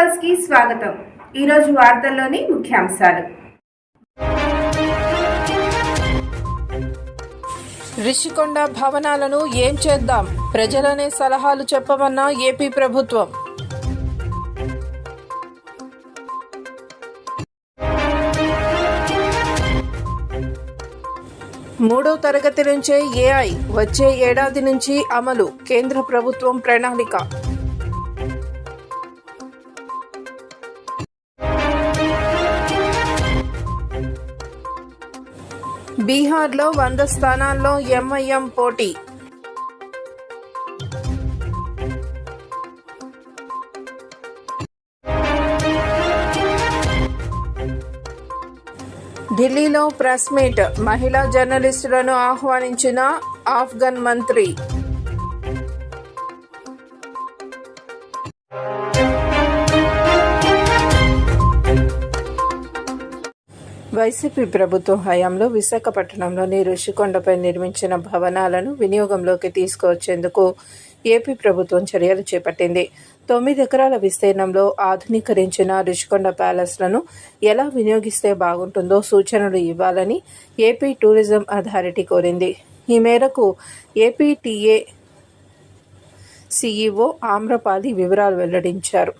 న్యూస్కి స్వాగతం. ఈరోజు వార్తల్లోని ముఖ్యాంశాలు. రిషికొండ భవనాలను ఏం చేద్దాం? ప్రజలనే సలహాలు చెప్పమన్న ఏపీ ప్రభుత్వం. మూడో తరగతి నుంచే ఏఐ వచ్చే ఏడాది నుంచి అమలు కేంద్ర ప్రభుత్వం ప్రణాళిక. బీహార్లో వంద స్థానాల్లో ఎంఐఎం పోటీ. ఢిల్లీలో ప్రెస్ మీట్. మహిళా జర్నలిస్టులను ఆహ్వానించిన ఆఫ్ఘన్ మంత్రి. వైసీపీ ప్రభుత్వం హయాంలో విశాఖపట్నంలోని ఋషికొండపై నిర్మించిన భవనాలను వినియోగంలోకి తీసుకువచ్చేందుకు ఏపీ ప్రభుత్వం చర్యలు చేపట్టింది. తొమ్మిది ఎకరాల విస్తీర్ణంలో ఆధునీకరించిన ఋషికొండ ప్యాలెస్లను ఎలా వినియోగిస్తే బాగుంటుందో సూచనలు ఇవ్వాలని ఏపీ టూరిజం అథారిటీ కోరింది. ఈ మేరకు ఏపీటీఏ సీఈఓ ఆమ్రపాలి వివరాలు వెల్లడించారు.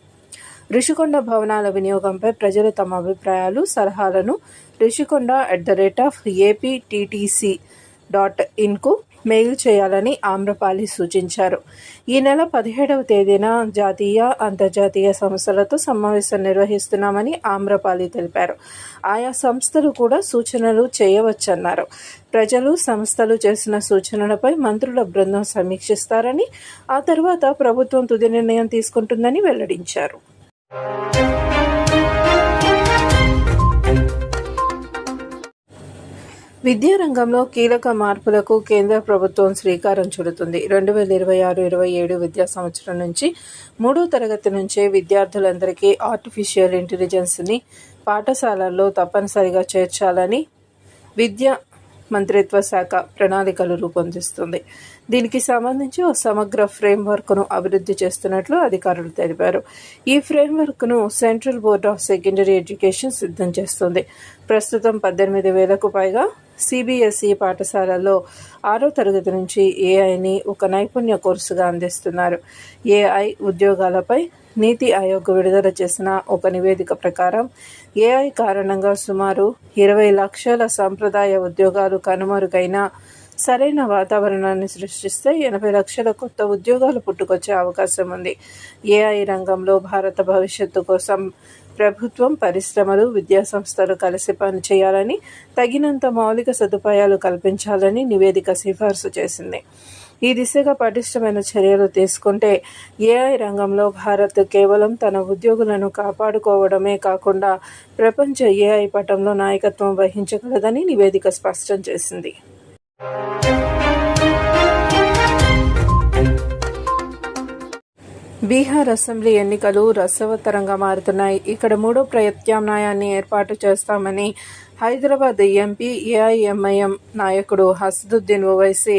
రిషికొండ భవనాల వినియోగంపై ప్రజలు తమ అభిప్రాయాలు సలహాలను Rishikonda at the rate of APTTC dot ఇన్కు mail చేయాలని ఆమ్రపాలి సూచించారు. ఈ నెల పదిహేడవ తేదీన జాతీయ అంతర్జాతీయ సంస్థలతో సమావేశం నిర్వహిస్తున్నామని ఆమ్రపాలి తెలిపారు. ఆయా సంస్థలు కూడా సూచనలు చేయవచ్చన్నారు. ప్రజలు సంస్థలు చేసిన సూచనలపై మంత్రుల బృందం సమీక్షిస్తారని ఆ తర్వాత ప్రభుత్వం తుది నిర్ణయం తీసుకుంటుందని వెల్లడించారు. విద్యారంగంలో కీలక మార్పులకు కేంద్ర ప్రభుత్వం శ్రీకారం చుడుతుంది. రెండు వేల ఇరవై ఆరు ఇరవై ఏడు విద్యా సంవత్సరం నుంచి మూడో తరగతి నుంచే విద్యార్థులందరికీ ఆర్టిఫిషియల్ ఇంటెలిజెన్స్ని పాఠశాలల్లో తప్పనిసరిగా చేర్చాలని విద్యా మంత్రిత్వ శాఖ ప్రణాళికలు రూపొందిస్తుంది. దీనికి సంబంధించి ఓ సమగ్ర ఫ్రేమ్వర్క్ను అభివృద్ధి చేస్తున్నట్లు అధికారులు తెలిపారు. ఈ ఫ్రేమ్వర్క్ను central board of secondary education సిద్ధం చేస్తుంది. ప్రస్తుతం పద్దెనిమిది వేలకు పైగా సిబిఎస్ఈ పాఠశాలల్లో ఆరో తరగతి నుంచి ఏఐని ఒక నైపుణ్య కోర్సుగా అందిస్తున్నారు. ఏఐ ఉద్యోగాలపై నీతి ఆయోగ్ విడుదల చేసిన ఒక నివేదిక ప్రకారం ఏఐ కారణంగా సుమారు ఇరవై లక్షల సాంప్రదాయ ఉద్యోగాలు కనుమరుగైన సరైన వాతావరణాన్ని సృష్టిస్తే ఎనభై లక్షల కొత్త ఉద్యోగాలు పుట్టుకొచ్చే అవకాశం ఉంది. ఏఐ రంగంలో భారత భవిష్యత్తు కోసం ప్రభుత్వం పరిశ్రమలు విద్యాసంస్థలు కలిసి పనిచేయాలని తగినంత మౌలిక సదుపాయాలు కల్పించాలని నివేదిక సిఫార్సు చేసింది. ఈ దిశగా పటిష్టమైన చర్యలు తీసుకుంటే ఏఐ రంగంలో భారత్ కేవలం తన ఉద్యోగులను కాపాడుకోవడమే కాకుండా ప్రపంచ ఏఐ పటంలో నాయకత్వం వహించగలదని నివేదిక స్పష్టం చేసింది. బీహార్ అసెంబ్లీ ఎన్నికలు రసవత్తరంగా మారుతున్నాయి. ఇక్కడ మూడో ప్రత్యామ్నాయాన్ని ఏర్పాటు చేస్తామని హైదరాబాద్ ఎంపీ ఏఐఎంఐఎం నాయకుడు హసదుద్దీన్ ఓవైసీ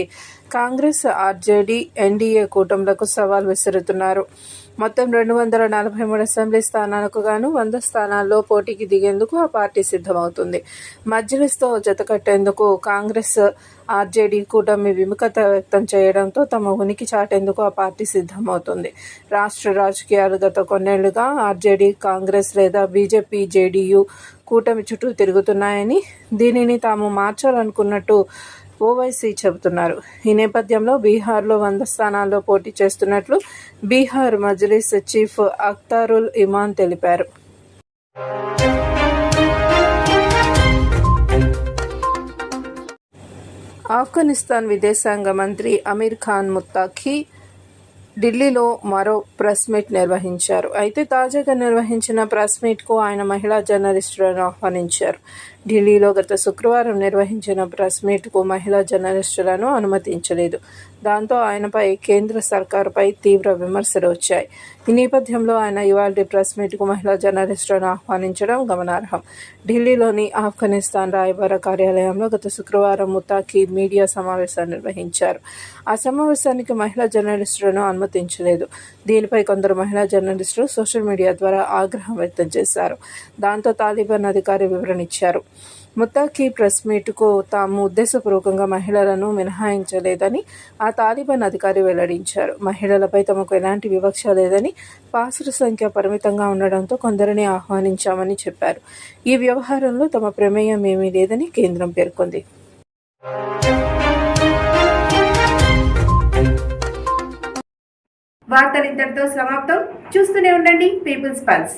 కాంగ్రెస్ ఆర్జేడీ ఎన్డీఏ కూటములకు సవాల్ విసురుతున్నారు. మొత్తం రెండు వందల నలభై మూడు అసెంబ్లీ స్థానాలకు గాను వంద స్థానాల్లో పోటీకి దిగేందుకు ఆ పార్టీ సిద్ధమవుతుంది. మజ్లిస్తో జతకట్టేందుకు కాంగ్రెస్ ఆర్జేడీ కూటమి విముఖత వ్యక్తం చేయడంతో తమ ఉనికి చాటేందుకు ఆ పార్టీ సిద్ధమవుతుంది. రాష్ట్ర రాజకీయాలు గత కొన్నేళ్ళుగా ఆర్జేడీ కాంగ్రెస్ లేదా బీజేపీ జేడీయూ కూటమి చుట్టూ తిరుగుతున్నాయని దీనిని తాము మార్చాలనుకున్నట్టు ఓవైసీ చెబుతున్నారు. ఈ నేపథ్యంలో బీహార్లో వంద స్థానాల్లో పోటీ చేస్తున్నట్లు బీహార్ మజ్లిస్ చీఫ్ అఖ్తారుల్ ఇమాన్ తెలిపారు. ఆఫ్ఘనిస్తాన్ విదేశాంగ మంత్రి అమీర్ ఖాన్ ముత్తాఖీ ఢిల్లీలో మరో ప్రెస్ మీట్ నిర్వహించారు. అయితే తాజాగా నిర్వహించిన ప్రెస్ మీట్కు ఆయన మహిళా జర్నలిస్టులను ఆహ్వానించారు. ఢిల్లీలో గత శుక్రవారం నిర్వహించిన ప్రెస్ మీట్కు మహిళా జర్నలిస్టులను అనుమతించలేదు. దాంతో ఆయనపై కేంద్ర సర్కారుపై తీవ్ర విమర్శలు వచ్చాయి. ఈ నేపథ్యంలో ఆయన ఇవాళ ప్రెస్ మీట్కు మహిళా జర్నలిస్టులను ఆహ్వానించడం గమనార్హం. ఢిల్లీలోని ఆఫ్ఘనిస్తాన్ రాయబార కార్యాలయంలో గత శుక్రవారం ముతాకి మీడియా సమావేశాన్ని నిర్వహించారు. ఆ సమావేశానికి మహిళా జర్నలిస్టులను అనుమతించలేదు. దీనిపై కొందరు మహిళా జర్నలిస్టులు సోషల్ మీడియా ద్వారా ఆగ్రహం వ్యక్తం చేశారు. దాంతో తాలిబాన్ అధికారి వివరణ ఇచ్చారు. ముత్తాకి ప్రెస్ మీట్కు తాము ఉద్దేశపూర్వకంగా మహిళలను మినహాయించలేదని ఆ తాలిబాన్ అధికారి వెల్లడించారు. మహిళలపై తమకు ఎలాంటి వివక్ష లేదని పాసుల సంఖ్య పరిమితంగా ఉండడంతో కొందరిని ఆహ్వానించామని చెప్పారు. ఈ వ్యవహారంలో తమ ప్రమేయం ఏమీ లేదని కేంద్రం పేర్కొంది. వార్తలు ఇంతటితో సమాప్తం. చూస్తూనే ఉండండి పీపుల్స్ పల్స్.